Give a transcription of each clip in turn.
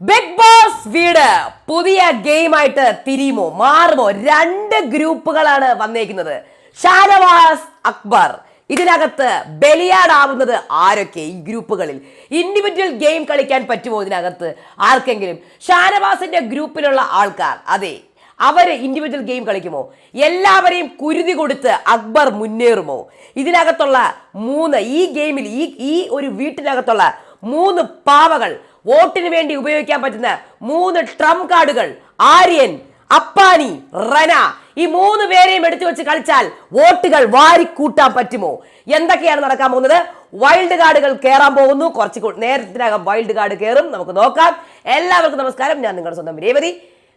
Big boss വീട് പുതിയ ഗെയിമായിട്ട് തിരിയുമോ മാറുമോ? രണ്ട് ഗ്രൂപ്പുകളാണ് വന്നേക്കുന്നത്. ഷാനവാസ് അക്ബർ ഇതിനകത്ത് ബലിയാടാവുന്നത് ആരൊക്കെ ഈ ഗ്രൂപ്പുകളിൽ? ഇൻഡിവിജ്വൽ ഗെയിം കളിക്കാൻ പറ്റുമോ ഇതിനകത്ത്? ആർക്കെങ്കിലും? ഷാനവാസിന്റെ ഗ്രൂപ്പിലുള്ള ആൾക്കാർ. അതെ അവർ ഇൻഡിവിജ്വൽ ഗെയിം കളിക്കുമോ? എല്ലാവരെയും കുരുതി കൊടുത്ത് അക്ബർ മുന്നേറുമോ? ഇതിനകത്തുള്ള മൂന്ന് ഈ ഗെയിമിൽ ഈ ഈ ഒരു വീട്ടിനകത്തുള്ള മൂന്ന് പാവകൾ വോട്ടിന് വേണ്ടി ഉപയോഗിക്കാൻ പറ്റുന്ന മൂന്ന് ട്രംപ് കാർഡുകൾ. ആര്യൻ അപ്പാനി റന. ഈ മൂന്ന് പേരെയും എടുത്തു വെച്ച് കളിച്ചാൽ വോട്ടുകൾ വാരിക്കൂട്ടാൻ പറ്റുമോ? എന്തൊക്കെയാണ് നടക്കാൻ പോകുന്നത്? വൈൽഡ് കാർഡുകൾ കയറാൻ പോകുന്നു. കുറച്ച് നേരത്തിനകം വൈൽഡ് കാർഡ് കയറും നമുക്ക് നോക്കാം. എല്ലാവർക്കും നമസ്കാരം. ഞാൻ നിങ്ങളുടെ സ്വന്തം രേവതി.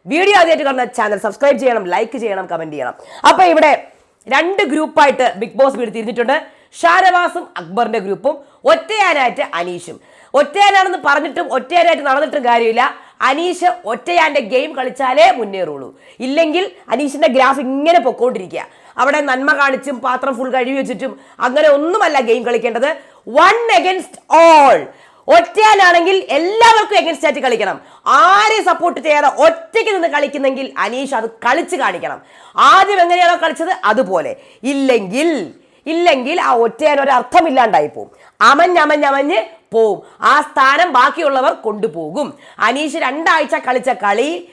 വീഡിയോ ആദ്യമായിട്ട് കാണുന്ന ചാനൽ സബ്സ്ക്രൈബ് ചെയ്യണം ലൈക്ക് ചെയ്യണം കമന്റ് ചെയ്യണം. അപ്പൊ ഇവിടെ രണ്ട് ഗ്രൂപ്പായിട്ട് ബിഗ് ബോസ് വീട് തിരിഞ്ഞിട്ടുണ്ട് ഷാനവാസും അക്ബറിന്റെ ഗ്രൂപ്പും ഒറ്റയാനായിട്ട് അനീഷും. ഒറ്റയാനാണെന്ന് പറഞ്ഞിട്ടും ഒറ്റയാനായിട്ട് നടന്നിട്ടും കാര്യമില്ല. അനീഷ് ഒറ്റയാന്റെ ഗെയിം കളിച്ചാലേ മുന്നേറുള്ളൂ. ഇല്ലെങ്കിൽ അനീഷിന്റെ ഗ്രാഫ് ഇങ്ങനെ പൊക്കോണ്ടിരിക്കുക. അവിടെ നന്മ കാണിച്ചും പാത്രം ഫുൾ കഴുകി വെച്ചിട്ടും അങ്ങനെ ഒന്നുമല്ല ഗെയിം കളിക്കേണ്ടത്. വൺ അഗൻസ്റ്റ് ഓൾ ഒറ്റയാനാണെങ്കിൽ എല്ലാവർക്കും എഗൻസ്റ്റ് ആയിട്ട് കളിക്കണം. ആരെ സപ്പോർട്ട് ചെയ്യാതെ ഒറ്റയ്ക്ക് നിന്ന് കളിക്കുന്നെങ്കിൽ അനീഷ് അത് കളിച്ച് കാണിക്കണം. ആദ്യം എങ്ങനെയാണോ കളിച്ചത്? അതുപോലെ. ഇല്ലെങ്കിൽ ഇല്ലെങ്കിൽ ആ ഒറ്റയാൻ ഒരർത്ഥമില്ലാണ്ടായി പോവും. അമഞ്ഞമഞ്ഞമഞ്ഞ് പോവും. ആ സ്ഥാനം ബാക്കിയുള്ളവർ കൊണ്ടുപോകും. അനീഷ് രണ്ടാഴ്ച കളിച്ച കളി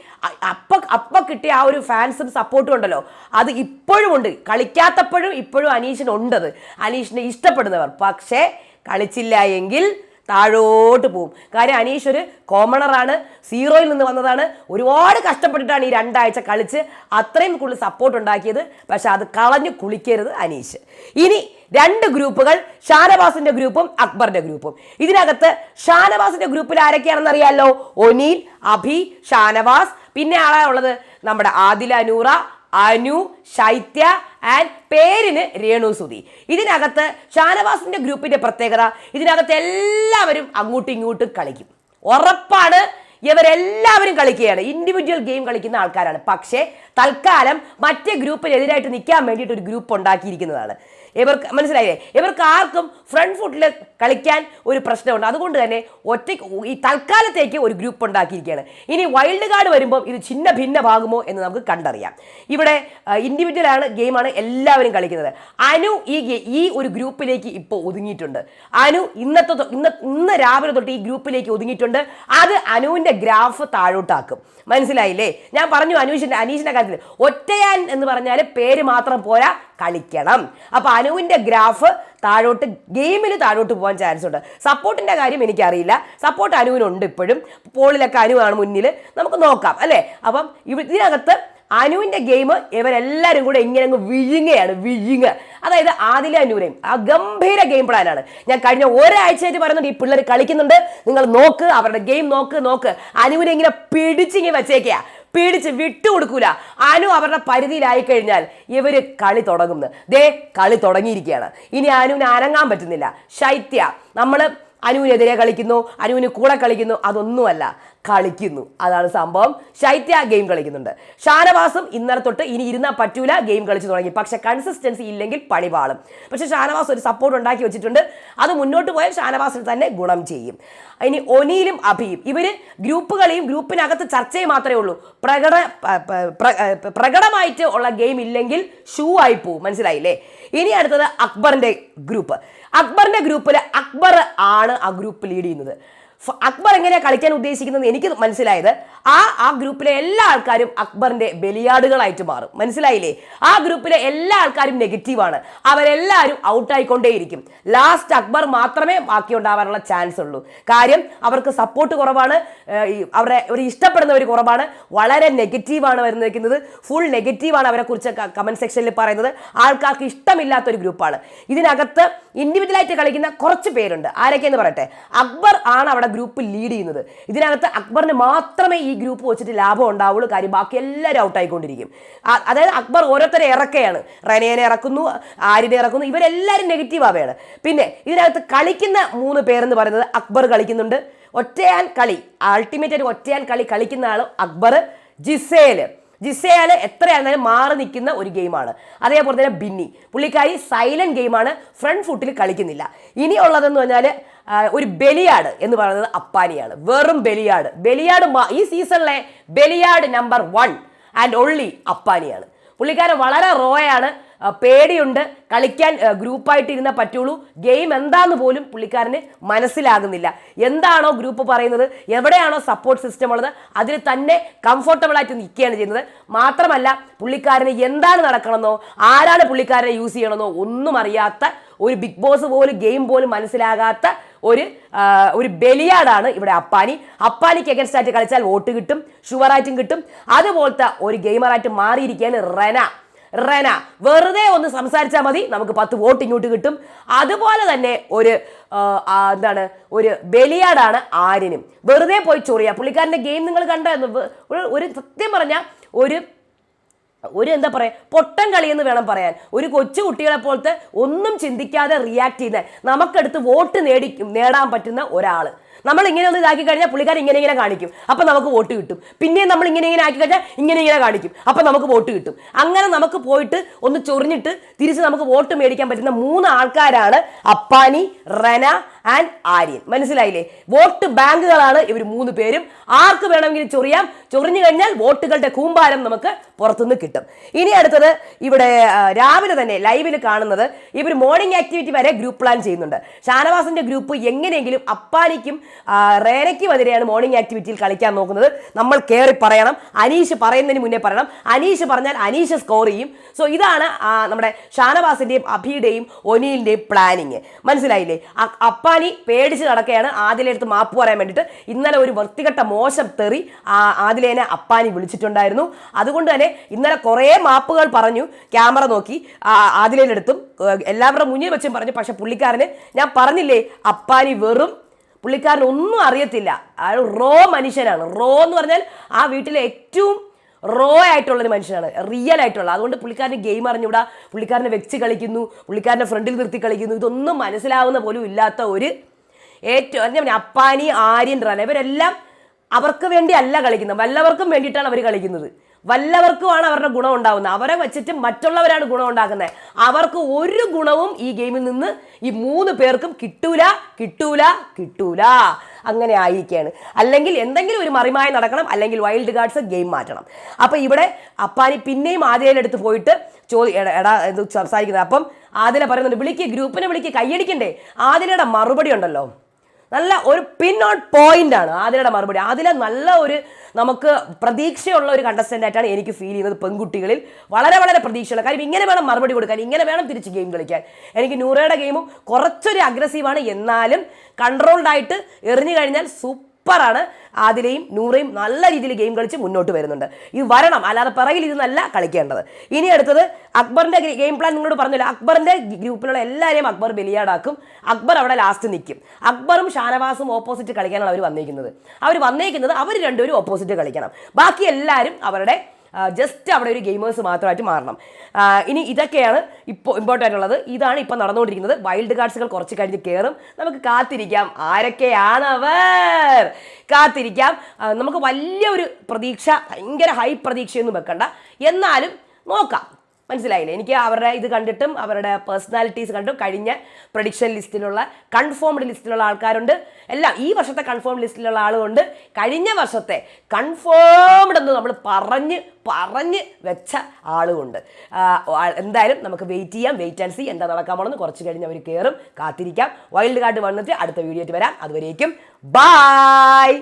അപ്പ അപ്പ കിട്ടിയ ആ ഒരു ഫാൻസും സപ്പോർട്ടും ഉണ്ടല്ലോ. അത് ഇപ്പോഴും ഉണ്ട്. കളിക്കാത്തപ്പോഴും ഇപ്പോഴും അനീഷിനുണ്ടത് അനീഷിനെ ഇഷ്ടപ്പെടുന്നവർ. പക്ഷേ കളിച്ചില്ല എങ്കിൽ താഴോട്ട് പോവും. കാര്യം അനീഷ് ഒരു കോമണറാണ് സീറോയിൽ നിന്ന് വന്നതാണ്. ഒരുപാട് കഷ്ടപ്പെട്ടിട്ടാണ് ഈ രണ്ടാഴ്ച കളിച്ച് അത്രയും കൂടുതൽ സപ്പോർട്ട് ഉണ്ടാക്കിയത്. പക്ഷെ അത് കളഞ്ഞു കുളിക്കരുത് അനീഷ്. ഇനി രണ്ട് ഗ്രൂപ്പുകൾ ഷാനവാസിന്റെ ഗ്രൂപ്പും അക്ബറിന്റെ ഗ്രൂപ്പും. ഇതിനകത്ത് ഷാനവാസിന്റെ ഗ്രൂപ്പിൽ ആരൊക്കെയാണെന്ന് അറിയാലോ? ഒനീൽ അഭി ഷാനവാസ്. പിന്നെ ആളാ ഉള്ളത് നമ്മുടെ ആദില നൂറ അനു ശൈത്യ ആൻഡ് പേരിന് രേണു സുധി. ഇതിനകത്ത് ഷാനവാസിന്റെ ഗ്രൂപ്പിന്റെ പ്രത്യേകത ഇതിനകത്ത് എല്ലാവരും അങ്ങോട്ടും ഇങ്ങോട്ടും കളിക്കും. ഉറപ്പാണ് ഇവരെല്ലാവരും കളിക്കുകയാണ്. ഇൻഡിവിജ്വൽ ഗെയിം കളിക്കുന്ന ആൾക്കാരാണ്. പക്ഷേ തൽക്കാലം മറ്റേ ഗ്രൂപ്പിനെതിരായിട്ട് നിൽക്കാൻ വേണ്ടിയിട്ട് ഒരു ഗ്രൂപ്പ് ഉണ്ടാക്കിയിരിക്കുന്നതാണ്. ഇവർക്ക് മനസ്സിലായില്ലേ? ഇവർക്ക് ആർക്കും ഫ്രണ്ട് ഫുട്ടിൽ കളിക്കാൻ ഒരു പ്രശ്നമുണ്ട്. അതുകൊണ്ട് തന്നെ ഒറ്റയ്ക്ക് ഈ തൽക്കാലത്തേക്ക് ഒരു ഗ്രൂപ്പ് ഉണ്ടാക്കിയിരിക്കുകയാണ്. ഇനി വൈൽഡ് കാർഡ് വരുമ്പോൾ ഇത് ചിന്ന ഭിന്നമാകുമോ എന്ന് നമുക്ക് കണ്ടറിയാം. ഇവിടെ ഇൻഡിവിജ്വൽ ആണ് ഗെയിമാണ് എല്ലാവരും കളിക്കുന്നത്. അനു ഈ ഈ ഒരു ഗ്രൂപ്പിലേക്ക് ഇപ്പോൾ ഒതുങ്ങിയിട്ടുണ്ട്. അനു ഇന്നത്തെ ഇന്ന ഇന്ന് രാവിലെ തൊട്ട് ഈ ഗ്രൂപ്പിലേക്ക് ഒതുങ്ങിയിട്ടുണ്ട്. അത് അനുവിന്റെ ഗ്രാഫ് താഴോട്ടാക്കും. മനസ്സിലായില്ലേ? ഞാൻ പറഞ്ഞു അനീഷിന്റെ അനീഷിന്റെ കാര്യത്തിൽ ഒറ്റയാൻ എന്ന് പറഞ്ഞാൽ പേര് മാത്രം പോരാ കളിക്കണം. അപ്പൊ അനുവിന്റെ ഗ്രാഫ് താഴോട്ട് ഗെയിമിൽ താഴോട്ട് പോകാൻ ചാൻസ് ഉണ്ട്. സപ്പോർട്ടിന്റെ കാര്യം എനിക്കറിയില്ല. സപ്പോർട്ട് അനുവിനുണ്ട് ഇപ്പോഴും. പോളിലൊക്കെ അനുവാണ് മുന്നിൽ. നമുക്ക് നോക്കാം അല്ലേ? അപ്പം ഇതിനകത്ത് അനുവിന്റെ ഗെയിം ഇവരെല്ലാവരും കൂടെ ഇങ്ങനെ അങ്ങ് വിഴുങ്ങയാണ് വിഴുങ്ങ. അതായത് ആദില അനുവിനെയും ആ ഗംഭീര ഗെയിം പ്ലാനാണ് ഞാൻ കഴിഞ്ഞ ഒരാഴ്ചയായിട്ട് പറയുന്നുണ്ട് ഈ പിള്ളേർ കളിക്കുന്നുണ്ട്. നിങ്ങൾ നോക്ക് അവരുടെ ഗെയിം നോക്ക് നോക്ക്. അനുവിനെ ഇങ്ങനെ പിടിച്ചിങ്ങനെ വെച്ചേക്കുക പിടിച്ച് വിട്ടുകൊടുക്കൂല. അനു അവരുടെ പരിധിയിലായി കഴിഞ്ഞാൽ ഇവർ കളി തുടങ്ങുന്നു ദേ കളി തുടങ്ങിയിരിക്കുകയാണ്. ഇനി അനുവിന് അനങ്ങാൻ പറ്റുന്നില്ല. ശൈത്യ നമ്മൾ അനുവിനെതിരെ കളിക്കുന്നു അനുവിന് കൂടെ കളിക്കുന്നു അതൊന്നുമല്ല. കളിക്കുന്നു. അതാണ് സംഭവം. ശൈത്യ ഗെയിം കളിക്കുന്നുണ്ട്. ഷാനവാസും ഇന്നലെ തൊട്ട് ഇനി ഇരുന്നാൽ പറ്റൂല ഗെയിം കളിച്ചു തുടങ്ങി. പക്ഷെ കൺസിസ്റ്റൻസി ഇല്ലെങ്കിൽ പണി പാളും. പക്ഷെ ഷാനവാസ് ഒരു സപ്പോർട്ട് ഉണ്ടാക്കി വെച്ചിട്ടുണ്ട്. അത് മുന്നോട്ട് പോയാൽ ഷാനവാസിന് തന്നെ ഗുണം ചെയ്യും. ഇനി ഒനിയിലും അഭിയും. ഇവർ ഗ്രൂപ്പുകളെയും ഗ്രൂപ്പിനകത്ത് ചർച്ചയും മാത്രമേ ഉള്ളൂ. പ്രകട പ്രകടമായിട്ട് ഉള്ള ഗെയിം ഇല്ലെങ്കിൽ ഷൂ ആയി പോവും. മനസ്സിലായില്ലേ? ഇനി അടുത്തത് അക്ബറിന്റെ ഗ്രൂപ്പ് അക്ബറിന്റെ ഗ്രൂപ്പിൽ അക്ബർ ആണ് ആ ഗ്രൂപ്പ് ലീഡ് ചെയ്യുന്നത്. അക്ബർ എങ്ങനെയാണ് കളിക്കാൻ ഉദ്ദേശിക്കുന്നത് എനിക്ക് മനസ്സിലായത് ആ ആ ഗ്രൂപ്പിലെ എല്ലാ ആൾക്കാരും അക്ബറിന്റെ ബലിയാടുകളായിട്ട് മാറും. മനസ്സിലായില്ലേ? ആ ഗ്രൂപ്പിലെ എല്ലാ ആൾക്കാരും നെഗറ്റീവാണ് അവരെല്ലാവരും ഔട്ടായിക്കൊണ്ടേയിരിക്കും ലാസ്റ്റ് അക്ബർ മാത്രമേ ബാക്കി ഉണ്ടാവാനുള്ള ചാൻസ് ഉള്ളൂ. കാര്യം അവർക്ക് സപ്പോർട്ട് കുറവാണ്. അവരെ ഒരു ഇഷ്ടപ്പെടുന്നവർ കുറവാണ്. വളരെ നെഗറ്റീവാണ് വരുന്നിരിക്കുന്നത് ഫുൾ നെഗറ്റീവാണ് അവരെ കുറിച്ച് കമന്റ് സെക്ഷനിൽ പറയുന്നത്. ആൾക്കാർക്ക് ഇഷ്ടമില്ലാത്ത ഒരു ഗ്രൂപ്പാണ്. ഇതിനകത്ത് ഇൻഡിവിജ്വലായിട്ട് കളിക്കുന്ന കുറച്ച് പേരുണ്ട്. ആരൊക്കെയെന്ന് പറയട്ടെ? അക്ബർ ആണ് അവിടെ ഗ്രൂപ്പ് ലീഡ് ചെയ്യുന്നത്. ഇതിനകത്ത് അക്ബറിന് മാത്രമേ ഈ ഗ്രൂപ്പ് വെച്ചിട്ട് ലാഭം ഉണ്ടാവുള്ളൂ കാര്യം ബാക്കി എല്ലാവരും ഔട്ടായിക്കൊണ്ടിരിക്കും അതായത് അക്ബർ ഓരോരുത്തരെ ഇറക്കുകയാണ്. റനേനെ ഇറക്കുന്നു ആര്യനെ ഇറക്കുന്നു ഇവരെല്ലാവരും നെഗറ്റീവ് ആവുകയാണ് പിന്നെ ഇതിനകത്ത് കളിക്കുന്ന മൂന്ന് പേരെന്ന് പറയുന്നത് അക്ബർ കളിക്കുന്നുണ്ട്. ഒറ്റയാൻ കളി അൾട്ടിമേറ്റ് ഒറ്റയാൻ കളി കളിക്കുന്ന ആൾ അക്ബർ ജിസേൽ ജിസയാൽ എത്രയായിരുന്നാലും മാറി നിൽക്കുന്ന ഒരു ഗെയിമാണ്. അതേപോലെ തന്നെ ബിന്നി. പുള്ളിക്കാരി സൈലന്റ് ഗെയിമാണ്. ഫ്രണ്ട് ഫുട്ടിൽ കളിക്കുന്നില്ല. ഇനിയുള്ളതെന്ന് പറഞ്ഞാൽ ഒരു ബലിയാട് എന്ന് പറയുന്നത് അപ്പാനിയാണ്. വെറും ബലിയാട്. ബലിയാട് ഈ സീസണിലെ ബലിയാട് നമ്പർ വൺ ആൻഡ് ഒള്ളി അപ്പാനിയാണ്. പുള്ളിക്കാരൻ വളരെ റോയാണ് പേടിയുണ്ട്. കളിക്കാൻ ഗ്രൂപ്പായിട്ട് ഇരുന്ന പറ്റുള്ളൂ. ഗെയിം എന്താന്ന് പോലും പുള്ളിക്കാരന് മനസ്സിലാകുന്നില്ല. എന്താണോ ഗ്രൂപ്പ് പറയുന്നത്? എവിടെയാണോ സപ്പോർട്ട് സിസ്റ്റം ഉള്ളത്? അതിൽ തന്നെ കംഫർട്ടബിൾ ആയിട്ട് നിൽക്കുകയാണ് ചെയ്യുന്നത്. മാത്രമല്ല പുള്ളിക്കാരന് എന്താണ് നടക്കണമെന്നോ ആരാണ് പുള്ളിക്കാരനെ യൂസ് ചെയ്യണമെന്നോ ഒന്നും അറിയാത്ത ഒരു ബിഗ് ബോസ് പോലും ഗെയിം പോലും മനസ്സിലാകാത്ത ഒരു ഒരു ബലിയാടാണ് ഇവിടെ അപ്പാനി. അപ്പാനിക്ക് എഗൻസ്റ്റ് ആയിട്ട് കളിച്ചാൽ വോട്ട് കിട്ടും ഷുവറായിട്ടും കിട്ടും. അതുപോലത്തെ ഒരു ഗെയിമറായിട്ട് മാറിയിരിക്കുകയാണ് റെന. റെന വെറുതെ ഒന്ന് സംസാരിച്ചാൽ മതി. നമുക്ക് പത്ത് വോട്ട് ഇങ്ങോട്ട് കിട്ടും. അതുപോലെ തന്നെ ഒരു എന്താണ് ഒരു ബലിയാടാണ് ആര്യനും. വെറുതെ പോയി ചൊറിയ. പുള്ളിക്കാരന്റെ ഗെയിം നിങ്ങൾ കണ്ടായിരുന്നു ഒരു- സത്യം പറഞ്ഞാൽ ഒരു ഒരു എന്താ പറയുക പൊട്ടൻ കളി എന്ന് വേണം പറയാൻ. ഒരു കൊച്ചു കുട്ടികളെ പോലത്തെ ഒന്നും ചിന്തിക്കാതെ റിയാക്ട് ചെയ്യുന്ന നമുക്കെടുത്ത് വോട്ട് നേടി നേടാൻ പറ്റുന്ന ഒരാൾ. നമ്മൾ ഇങ്ങനെ ഒന്ന് ഇതാക്കി കഴിഞ്ഞാൽ പുള്ളിക്കാരൻ ഇങ്ങനെ ഇങ്ങനെ കാണിക്കും. അപ്പൊ നമുക്ക് വോട്ട് കിട്ടും. പിന്നെയും നമ്മൾ ഇങ്ങനെ ഇങ്ങനെ ആക്കി കഴിഞ്ഞാൽ ഇങ്ങനെ ഇങ്ങനെ കാണിക്കും. അപ്പൊ നമുക്ക് വോട്ട് കിട്ടും. അങ്ങനെ നമുക്ക് പോയിട്ട് ഒന്ന് ചൊറിഞ്ഞിട്ട് തിരിച്ച് നമുക്ക് വോട്ട് മേടിക്കാൻ പറ്റുന്ന മൂന്ന് ആൾക്കാരാണ് അപ്പാനി റന ആൻഡ് ആര്യൻ. മനസ്സിലായില്ലേ? വോട്ട് ബാങ്കുകളാണ് ഇവർ മൂന്ന് പേരും. ആർക്ക് വേണമെങ്കിലും ചൊറിയാം. ചൊറിഞ്ഞു കഴിഞ്ഞാൽ വോട്ടുകളുടെ കൂമ്പാരം നമുക്ക് പുറത്തുനിന്ന് കിട്ടും. ഇനി അടുത്തത് ഇവിടെ രാവിലെ തന്നെ ലൈവിൽ കാണുന്നത് ഇവർ മോർണിംഗ് ആക്ടിവിറ്റി വരെ ഗ്രൂപ്പ് പ്ലാൻ ചെയ്യുന്നുണ്ട്. ഷാനവാസിന്റെ ഗ്രൂപ്പ് എങ്ങനെയെങ്കിലും അപ്പാനിക്കും ആ, റേനയ്ക്കും എതിരെയാണ് മോർണിംഗ് ആക്ടിവിറ്റിയിൽ കളിക്കാൻ നോക്കുന്നത്. നമ്മൾ കയറി പറയണം. അനീഷ് പറയുന്നതിന് മുന്നേ പറയണം. അനീഷ് പറഞ്ഞാൽ അനീഷ് സ്കോർ ചെയ്യും. സോ ഇതാണ് നമ്മുടെ ഷാനവാസിന്റെയും അഭിയുടെയും ഒനിയിലിന്റെയും പ്ലാനിങ് മനസ്സിലായില്ലേ? അപ്പാനി പേടിച്ച് നടക്കുകയാണ്. ആദിലെടുത്ത് മാപ്പ് പറയാൻ വേണ്ടിയിട്ട്. ഇന്നലെ ഒരു വൃത്തികെട്ട മോശം തെറി ആദിലേനെ അപ്പാനി വിളിച്ചിട്ടുണ്ടായിരുന്നു. അതുകൊണ്ട് തന്നെ ഇന്നലെ കുറേ മാപ്പുകൾ പറഞ്ഞു. ക്യാമറ നോക്കി ആദിലേനെടുത്തും എല്ലാവരുടെ മുന്നിൽ വെച്ചും പറഞ്ഞു. പക്ഷെ പുള്ളിക്കാരന് ഞാൻ പറഞ്ഞില്ലേ അപ്പാനി വെറും പുള്ളിക്കാരൻ ഒന്നും അറിയത്തില്ല അയാൾ റോ മനുഷ്യനാണ്. റോ എന്ന് പറഞ്ഞാൽ ആ വീട്ടിലെ ഏറ്റവും റോ ആയിട്ടുള്ളൊരു മനുഷ്യനാണ്. റിയൽ ആയിട്ടുള്ള. അതുകൊണ്ട് പുള്ളിക്കാരന് ഗെയിം അറിഞ്ഞൂടാ പുള്ളിക്കാരനെ വെച്ച് കളിക്കുന്നു. പുള്ളിക്കാരനെ ഫ്രണ്ടിൽ നിർത്തി കളിക്കുന്നു. ഇതൊന്നും മനസ്സിലാവുന്ന പോലും ഇല്ലാത്ത ഒരു ഏറ്റവും ഞാൻ അപ്പാനി ആര്യൻ റാണ് ഇവരെല്ലാം അവർക്ക് വേണ്ടി അല്ല കളിക്കുന്നത്. വല്ലവർക്കും വേണ്ടിയിട്ടാണ് അവർ കളിക്കുന്നത്. വല്ലവർക്കുമാണ് അവരുടെ ഗുണം ഉണ്ടാവുന്നത്. അവരെ വെച്ചിട്ട് മറ്റുള്ളവരാണ് ഗുണം ഉണ്ടാക്കുന്നത്. അവർക്ക് ഒരു ഗുണവും ഈ ഗെയിമിൽ നിന്ന് ഈ മൂന്ന് പേർക്കും കിട്ടൂല കിട്ടൂല കിട്ടൂല. അങ്ങനെ ആയിരിക്കുകയാണ്. അല്ലെങ്കിൽ എന്തെങ്കിലും ഒരു മറിമായി നടക്കണം അല്ലെങ്കിൽ വൈൽഡ് ഗാർഡ്സ് ഗെയിം മാറ്റണം. അപ്പോൾ ഇവിടെ അപ്പാനി പിന്നെയും ആദ്യയിലെടുത്ത് പോയിട്ട് ചോദി എടാ ഇത് സംസാരിക്കുന്നത്. അപ്പം ആദില പറയുന്നുണ്ട് വിളിക്ക് ഗ്രൂപ്പിനെ വിളിക്ക് കൈയടിക്കണ്ടേ? ആദിലയുടെ മറുപടി ഉണ്ടല്ലോ. നല്ല ഒരു പിൻ ഓൺ പോയിന്റ് ആണ് ആതിരയുടെ മറുപടി. ആതിര നല്ല ഒരു നമുക്ക് പ്രതീക്ഷയുള്ള ഒരു കണ്ടസ്റ്റന്റ് ആയിട്ടാണ് എനിക്ക് ഫീൽ ചെയ്യുന്നത് പെൺകുട്ടികളിൽ. വളരെ വളരെ പ്രതീക്ഷയുള്ള കാര്യം ഇങ്ങനെ വേണം മറുപടി കൊടുക്കാൻ ഇങ്ങനെ വേണം തിരിച്ച് ഗെയിം കളിക്കാൻ. എനിക്ക് നൂറയുടെ ഗെയിമും കുറച്ചൊരു അഗ്രസീവാണ് എന്നാലും കൺട്രോൾഡ് ആയിട്ട് എറിഞ്ഞു കഴിഞ്ഞാൽ സൂപ്പറാണ്. ആദിലയും നൂറയും നല്ല രീതിയിൽ ഗെയിം കളിച്ച് മുന്നോട്ട് വരുന്നുണ്ട്. ഇത് വരണം അല്ലാതെ പിറകിൽ ഇരുന്നല്ല കളിക്കേണ്ടത്. ഇനി അടുത്തത് അക്ബറിന്റെ ഗെയിം പ്ലാൻ നിങ്ങളോട് പറഞ്ഞല്ലോ. അക്ബറിന്റെ ഗ്രൂപ്പിലുള്ള എല്ലാവരെയും അക്ബർ ബലിയാടാക്കും. അക്ബർ അവിടെ ലാസ്റ്റ് നിൽക്കും. അക്ബറും ഷാനവാസും ഓപ്പോസിറ്റ് കളിക്കാനാണ് അവർ വന്നിരിക്കുന്നത് അവർ വന്നേക്കുന്നത് അവർ രണ്ടുപേരും ഓപ്പോസിറ്റ് കളിക്കണം. ബാക്കി എല്ലാവരും അവരുടെ ജസ്റ്റ് അവിടെ ഒരു ഗെയിമേഴ്സ് മാത്രമായിട്ട് മാറണം. ഇനി ഇതൊക്കെയാണ് ഇപ്പോൾ ഇമ്പോർട്ടന്റ് ഉള്ളത് ഇതാണ് ഇപ്പോൾ നടന്നുകൊണ്ടിരിക്കുന്നത്. വൈൽഡ് കാർഡ്സുകൾ കുറച്ച് കഴിഞ്ഞ് കയറും നമുക്ക് കാത്തിരിക്കാം. ആരൊക്കെയാണ് അവർ കാത്തിരിക്കാം. നമുക്ക് നമുക്ക് വലിയൊരു പ്രതീക്ഷ ഭയങ്കര ഹൈ പ്രതീക്ഷയൊന്നും വെക്കണ്ട. എന്നാലും നോക്കാം. മനസ്സിലായില്ലേ? എനിക്ക് അവരുടെ ഇത് കണ്ടിട്ടും അവരുടെ പേഴ്സണാലിറ്റീസ് കണ്ടും കഴിഞ്ഞ പ്രഡിക്ഷൻ ലിസ്റ്റിലുള്ള കൺഫേംഡ് ലിസ്റ്റിലുള്ള ആൾക്കാരുണ്ട്. എല്ലാം ഈ വർഷത്തെ കൺഫേംഡ് ലിസ്റ്റിലുള്ള ആളുകൊണ്ട് കഴിഞ്ഞ വർഷത്തെ കൺഫേംഡ് എന്ന് നമ്മൾ പറഞ്ഞ് പറഞ്ഞ് വെച്ച ആളുമുണ്ട് ആ, ആ- എന്തായാലും നമുക്ക് വെയിറ്റ് ചെയ്യാം വെയിറ്റ് ആൻഡ് സി എന്താ നടക്കാൻ പോണെന്ന് കുറച്ച് കഴിഞ്ഞ് അവർ കയറും കാത്തിരിക്കാം. വൈൽഡ് കാർഡ് വന്നിട്ട് അടുത്ത വീഡിയോ വരാം. അതുവരേക്കും ബായ്